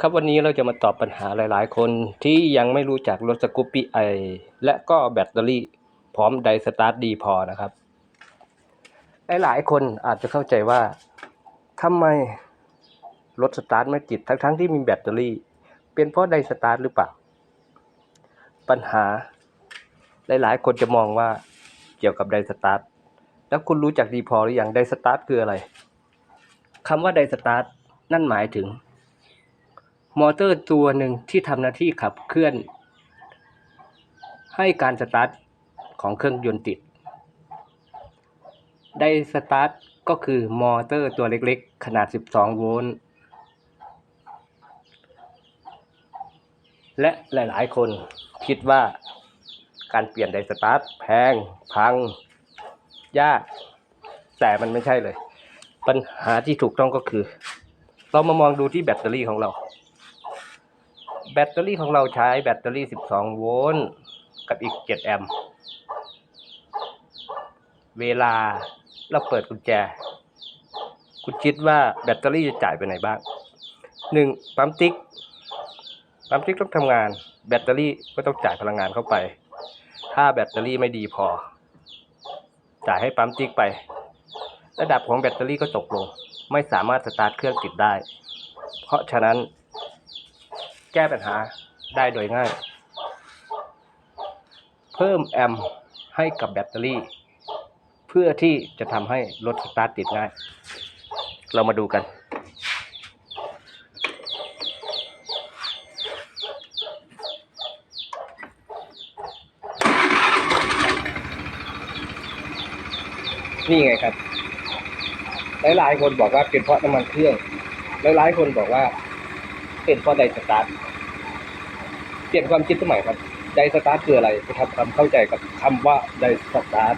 ครับวันนี้เราจะมาตอบปัญหาหลาย ๆ คนที่ยังไม่รู้จักรถสกูปปี้ไอและก็แบตเตอรี่พร้อมไดสตาร์ทดีพอนะครับ หลาย ๆ คนอาจจะเข้าใจว่าทำไมรถสตาร์ทไม่ติดทั้ง ๆ ที่มีแบตเตอรี่ เป็นเพราะไดสตาร์ทหรือเปล่า ปัญหา หลาย ๆ คนจะมองว่าเกี่ยวกับไดสตาร์ทแล้วคุณรู้จักดีพอหรือยังไดสตาร์ทคืออะไรคำว่าไดสตาร์ทนั่นหมายถึง มอเตอร์ตัวหนึ่งที่ทำหน้าที่ขับเคลื่อน ให้การสตาร์ทของเครื่องยนต์ติด ไดสตาร์ทก็คือมอเตอร์ตัวเล็กๆ ขนาด 12 โวลต์ และหลายๆ คนคิดว่าการเปลี่ยนไดสตาร์ทแพง พัง ยาก แต่มันไม่ใช่เลย ปัญหาที่ถูกต้องก็คือ เรามามองดูที่แบตเตอรี่ของเรา แบตเตอรี่ของเราใช้แบตเตอรี่ 12 โวลต์กับอีก 7 แอมป์ เวลาเราเปิดกุญแจ คุณคิดว่าแบตเตอรี่จะจ่ายไปไหนบ้างหนึ่งปั๊มติ๊ก ปั๊มติ๊กต้องทำงาน แบตเตอรี่ก็ต้องจ่ายพลังงานเข้าไป ถ้าแบตเตอรี่ไม่ดีพอ จ่ายให้ปั๊มติ๊กไป ระดับของแบตเตอรี่ก็ตกลง ไม่สามารถสตาร์ทเครื่องติดได้ เพราะฉะนั้น แก้ปัญหาได้โดยง่าย เพิ่มแอมป์ให้กับแบตเตอรี่ เพื่อที่จะทำให้รถสตาร์ทติดง่าย เรามาดูกัน นี่ไงครับ หลายๆคนบอกว่าเป็นเพราะน้ำมันเครื่อง หลายๆคนบอกว่า เต้นเพราะได้สตาร์ทเปลี่ยนความคิดสมัยครับใจสตาร์ทคืออะไรไปทำความเข้าใจกับคำว่าใจสตาร์ท